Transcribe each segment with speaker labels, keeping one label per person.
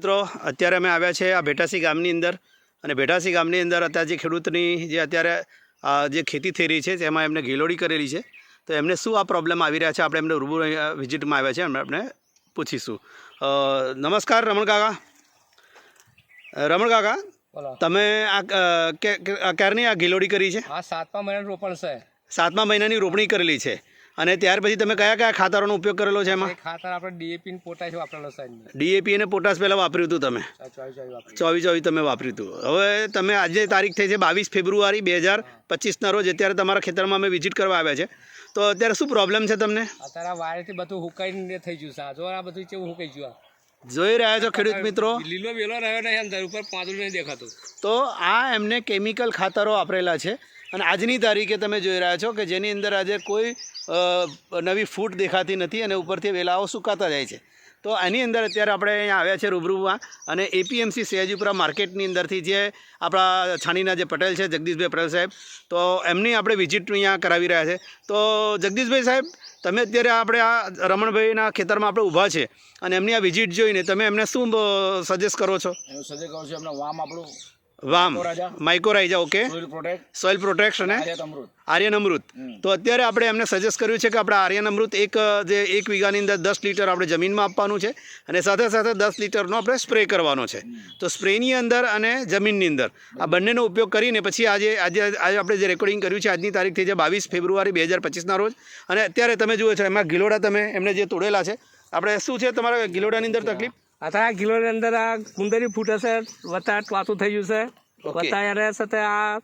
Speaker 1: મિત્રો અત્યારે અમે આવ્યા છે આ ભેટાસી ગામની અંદર. અને ભેટાસી ગામની અંદર અત્યારે જે ખેડૂતની જે અત્યારે આ જે ખેતી થઈ રહી છે તેમાં એમને ગીલોડી કરેલી છે. તો એમને શું આ પ્રોબ્લેમ આવી રહ્યા છે આપણે એમને રૂબરૂ વિઝિટમાં આવ્યા છે એમને આપણે પૂછીશું. નમસ્કાર રમણ કાકા. રમણ કાકા તમે આ ક્યારની આ ગેલોડી કરી છે?
Speaker 2: સાતમા મહિનાનું રોપણ છે.
Speaker 1: સાતમા મહિનાની રોપણી કરેલી છે. અને ત્યાર પછી તમે કયા કયા ખાતરોનો ઉપયોગ કરેલો છે એમાં?
Speaker 2: ખાતર આપણે ડીએપી ને પોટાશ વાપરેલો સાહેબ
Speaker 1: ડીએપી અને પોટાશ પહેલાં વાપર્યું હતું તમે?
Speaker 2: ચોવીસ ચોવીસ
Speaker 1: તમે વાપર્યું હતું. હવે તમે આજે તારીખ થઈ છે બાવીસ ફેબ્રુઆરી બે હજાર પચીસના રોજ. અત્યારે તમારા ખેતરમાં અમે વિઝિટ કરવા આવ્યા છે. તો અત્યારે શું પ્રોબ્લેમ છે તમને?
Speaker 2: અત્યારે વાયરથી બધું હુકાઈને થઈ ગયું સાજો આ બધું કેવું હુકાઈ ગયું.
Speaker 1: જોઈ રહ્યા છો ખેડૂત મિત્રો?
Speaker 2: લીલો વેલો રહ્યો નહીં અંદર ઉપર પાંદડું નહીં દેખાતું.
Speaker 1: તો આ એમને કેમિકલ ખાતરો વાપરેલા છે. અને આજની તારીખે તમે જોઈ રહ્યા છો કે જેની અંદર આજે કોઈ નવી ફૂટ દેખાતી નથી અને ઉપરથી વેલાઓ સુકાતા જાય છે. તો આની અંદર અત્યારે આપણે અહીંયા આવ્યા છે રૂબરૂમાં અને એપીએમસી સહેજીપુરા માર્કેટની અંદરથી જે આપણા છાણીના જે પટેલ છે જગદીશભાઈ પટેલ સાહેબ, તો એમની આપણે વિઝિટ અહીંયા કરાવી રહ્યા છે. તો જગદીશભાઈ સાહેબ, તમે અત્યારે આપણે આ રમણભાઈના ખેતરમાં આપણે ઊભા છે અને એમની આ વિઝિટ જોઈને તમે એમને શું સજેસ્ટ કરો છો?
Speaker 3: એનું સજે કહું છું, એમને વામ આપણું
Speaker 1: વામ. Mycorrhiza okay
Speaker 3: soil protect.
Speaker 1: Protection અને આર્યન અમૃત. તો અત્યારે આપણે એમને સજેસ્ટ કર્યું છે કે આપણે આર્યન અમૃત એક જે એક વીઘાની અંદર દસ લીટર આપણે જમીનમાં આપવાનું છે અને સાથે સાથે દસ લીટરનો આપણે સ્પ્રે કરવાનો છે. તો સ્પ્રેની અંદર અને જમીનની અંદર. આ બંનેનો ઉપયોગ કરીને પછી આજે આજે આજે આપણે જે રેકોર્ડિંગ કર્યું છે આજની તારીખ થઈ છે બાવીસ ફેબ્રુઆરી બે હજાર પચીસના રોજ. અને અત્યારે તમે જુઓ છો એમાં ગિલોડા તમે એમને જે તોડેલા છે. આપણે શું છે તમારા ગિલોડાની અંદર તકલીફ?
Speaker 2: અત્યારે આ કિલોની અંદર આ કુંદરી ફૂટે છે વત્તા ટવાતું થઈ ગયું છે. વત્તા એને સાથે આ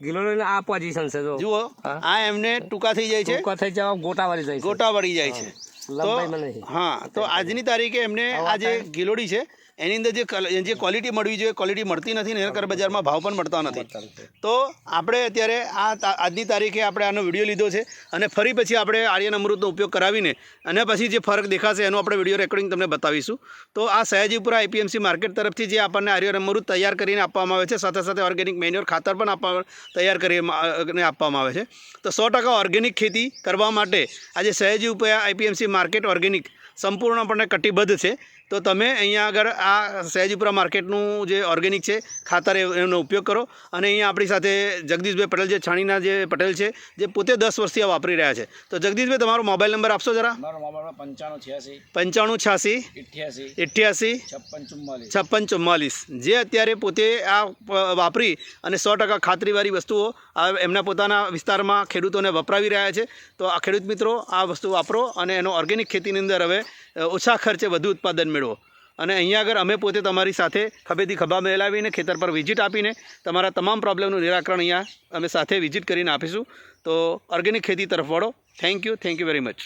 Speaker 2: ગિલોની આ પોઝિશન છે જો.
Speaker 1: જુઓ આ એમને ટૂંકા થઈ જાય છે.
Speaker 2: ટૂંકા થઈ જવા ગોટા વળી જાય છે.
Speaker 1: ગોટા વળી જાય છે.
Speaker 2: તો
Speaker 1: હા તો આજની તારીખે એમને આ જે ગિલોડી છે. એની અંદર જે જે ક્વોલિટી મળવી જોઈએ ક્વોલિટી મળતી નથી ને એના બજારમાં ભાવ પણ મળતા નથી. તો આપણે અત્યારે આ આજની તારીખે આપણે આનો વીડિયો લીધો છે અને ફરી પછી આપણે આર્યન અમૃતનો ઉપયોગ કરાવીને અને પછી જે ફરક દેખાશે એનો આપણે વીડિયો રેકોર્ડિંગ તમને બતાવીશું. તો આ સયાજીપુરા આઈપીએમસી માર્કેટ તરફથી જે આપણને આર્યન અમૃત તૈયાર કરીને આપવામાં આવે છે સાથે સાથે ઓર્ગેનિક મેન્યુર ખાતર પણ આપવા તૈયાર કરીને આપવામાં આવે છે. તો સો ટકા ઓર્ગેનિક ખેતી કરવા માટે આજે સયાજીપુરા આઈપીએમસી માર્કેટ ઓર્ગેનિક સંપૂર્ણપણે કટિબદ્ધ છે. તો તમે અહીંયા આગળ આ સહેજીપુરા માર્કેટનું જે ઓર્ગેનિક છે ખાતર એનો ઉપયોગ કરો. અને અહીંયા આપણી સાથે જગદીશભાઈ પટેલ જે છાણીના જે પટેલ છે જે પોતે દસ વર્ષથી આ વાપરી રહ્યા છે. તો જગદીશભાઈ તમારો મોબાઈલ નંબર આપશો જરા?
Speaker 3: પંચાણું છ્યાસી.
Speaker 1: પંચાણું છ્યાસી. અઠ્યાસી
Speaker 3: છપ્પન ચુમ્માલીસ.
Speaker 1: જે અત્યારે પોતે આ વાપરી અને સો ટકા ખાતરીવાળી વસ્તુઓ એમના પોતાના વિસ્તારમાં ખેડૂતોને વપરાવી રહ્યા છે. તો આ ખેડૂત મિત્રો આ વસ્તુ વાપરો અને એનો ઓર્ગેનિક ખેતીની અંદર હવે ઓછા ખર્ચે વધુ ઉત્પાદન મેળવો. અને અહીંયા આગળ અમે પોતે તમારી સાથે ખભેથી ખભા મેળવીને, ખેતર પર વિઝિટ આપીને, તમારા તમામ પ્રોબ્લેમનું નિરાકરણ અહીંયા અમે સાથે વિઝિટ કરીને આપીશું. તો ઓર્ગેનિક ખેતી તરફ વળો. Thank you thank you very much